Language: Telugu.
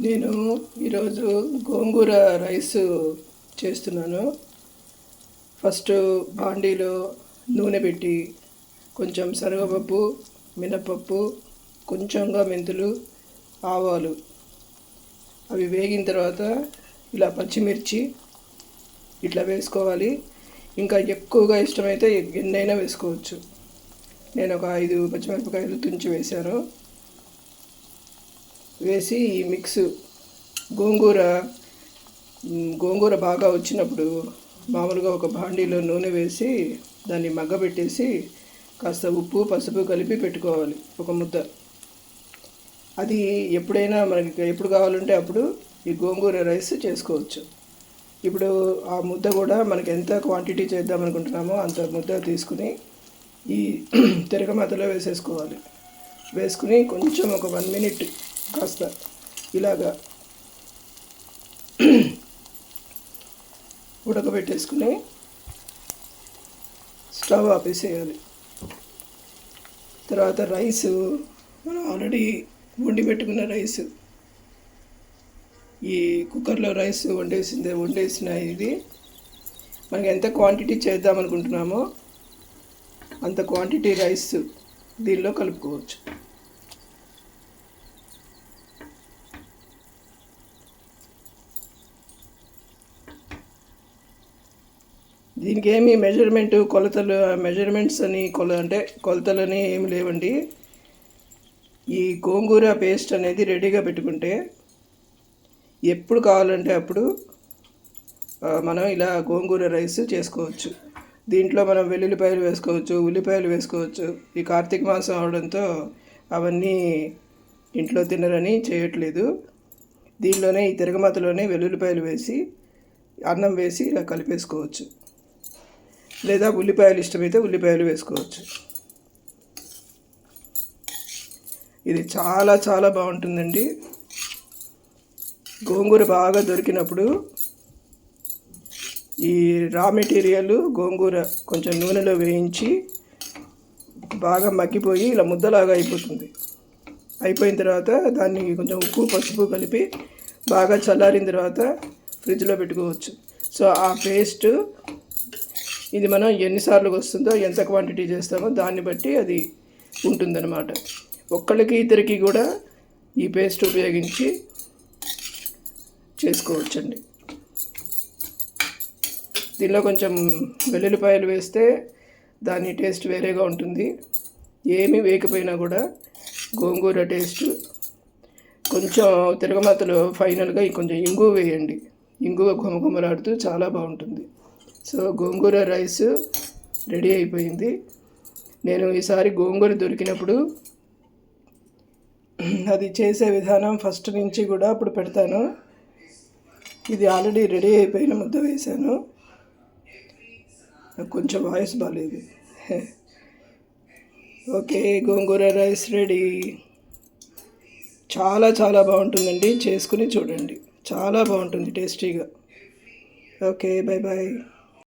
నేను ఈరోజు గోంగూర రైస్ చేస్తున్నాను. ఫస్ట్ బాండీలో నూనె పెట్టి కొంచెం శనగపప్పు మినపప్పు కొంచెంగా మెంతులు ఆవాలు. అవి వేగిన తర్వాత ఇలా పచ్చిమిర్చి ఇట్లా వేసుకోవాలి. ఇంకా ఎక్కువగా ఇష్టమైతే ఎన్నైనా వేసుకోవచ్చు. నేను ఒక ఐదు పచ్చిమిరపకాయలు తుంచి వేశాను. వేసి ఈ మిక్స్ గోంగూర గోంగూర బాగా వచ్చినప్పుడు మామూలుగా ఒక బాండీలో నూనె వేసి దాన్ని మగ్గబెట్టేసి కాస్త ఉప్పు పసుపు కలిపి పెట్టుకోవాలి ఒక ముద్ద. అది ఎప్పుడైనా మనకి ఎప్పుడు కావాలంటే అప్పుడు ఈ గోంగూర రైస్ చేసుకోవచ్చు. ఇప్పుడు ఆ ముద్ద కూడా మనకి ఎంత క్వాంటిటీ చేద్దాం అనుకుంటున్నామో అంత ముద్ద తీసుకుని ఈ తిరగమాతలో వేసేసుకోవాలి. వేసుకుని కొంచెం ఒక వన్ మినిట్ కాస్త ఇలాగా ఉడకబెట్టేసుకుని స్టవ్ ఆపేసేయాలి. తర్వాత రైస్ మనం ఆల్రెడీ వండి పెట్టుకున్న రైస్. ఈ కుక్కర్లో రైస్ వండేసింది వండేసిన ఇది. మనకి ఎంత క్వాంటిటీ చేద్దాం అనుకుంటున్నామో అంత క్వాంటిటీ రైస్ దీనిలో కలుపుకోవచ్చు. దీనికి ఏమి మెజర్మెంట్ కొలతలు మెజర్మెంట్స్ అని కొల అంటే కొలతలని ఏమి లేవండి. ఈ గోంగూర పేస్ట్ అనేది రెడీగా పెట్టుకుంటే ఎప్పుడు కావాలంటే అప్పుడు మనం ఇలా గోంగూర రైస్ చేసుకోవచ్చు. దీంట్లో మనం వెల్లుల్లిపాయలు వేసుకోవచ్చు ఉల్లిపాయలు వేసుకోవచ్చు. ఈ కార్తీక మాసం అవడంతో అవన్నీ ఇంట్లో తినరని చేయట్లేదు. దీనిలోనే ఈ తిరగమాతలోనే వెల్లుల్లిపాయలు వేసి అన్నం వేసి ఇలా కలిపేసుకోవచ్చు. లేదా ఉల్లిపాయలు ఇష్టమైతే ఉల్లిపాయలు వేసుకోవచ్చు. ఇది చాలా చాలా బాగుంటుందండి. గోంగూర బాగా దొరికినప్పుడు ఈ రా మెటీరియల్ గోంగూర కొంచెం నూనెలో వేయించి బాగా మగ్గిపోయి ఇలా ముద్దలాగా అయిపోతుంది. అయిపోయిన తర్వాత దాన్ని కొంచెం ఉప్పు పసుపు కలిపి బాగా చల్లారిన తర్వాత ఫ్రిడ్జ్లో పెట్టుకోవచ్చు. సో ఆ పేస్ట్ ఇది మనం ఎన్నిసార్లు వస్తుందో ఎంత క్వాంటిటీ చేస్తామో దాన్ని బట్టి అది ఉంటుందన్నమాట. ఒక్కళ్ళకి ఇద్దరికి కూడా ఈ పేస్ట్ ఉపయోగించి చేసుకోవచ్చండి. దీనిలో కొంచెం వెల్లుల్లిపాయలు వేస్తే దాని టేస్ట్ వేరేగా ఉంటుంది. ఏమీ వేయకపోయినా కూడా గోంగూర టేస్ట్ కొంచెం తిరగమాతలో ఫైనల్గా కొంచెం ఇంగువ వేయండి. ఇంగువ ఘుమఘుమలాడుతూ చాలా బాగుంటుంది. సో గోంగూర రైస్ రెడీ అయిపోయింది. నేను ఈసారి గోంగూర దొరికినప్పుడు అది చేసే విధానం ఫస్ట్ నుంచి కూడా అప్పుడు పెడతాను. ఇది ఆల్రెడీ రెడీ అయిపోయిన ముద్ద వేశాను. నాకు కొంచెం వాయిస్ బాగాలేదు ఓకే గోంగూర రైస్ రెడీ. చాలా చాలా బాగుంటుందండి. చేసుకుని చూడండి. చాలా బాగుంటుంది టేస్టీగా. Okay bye bye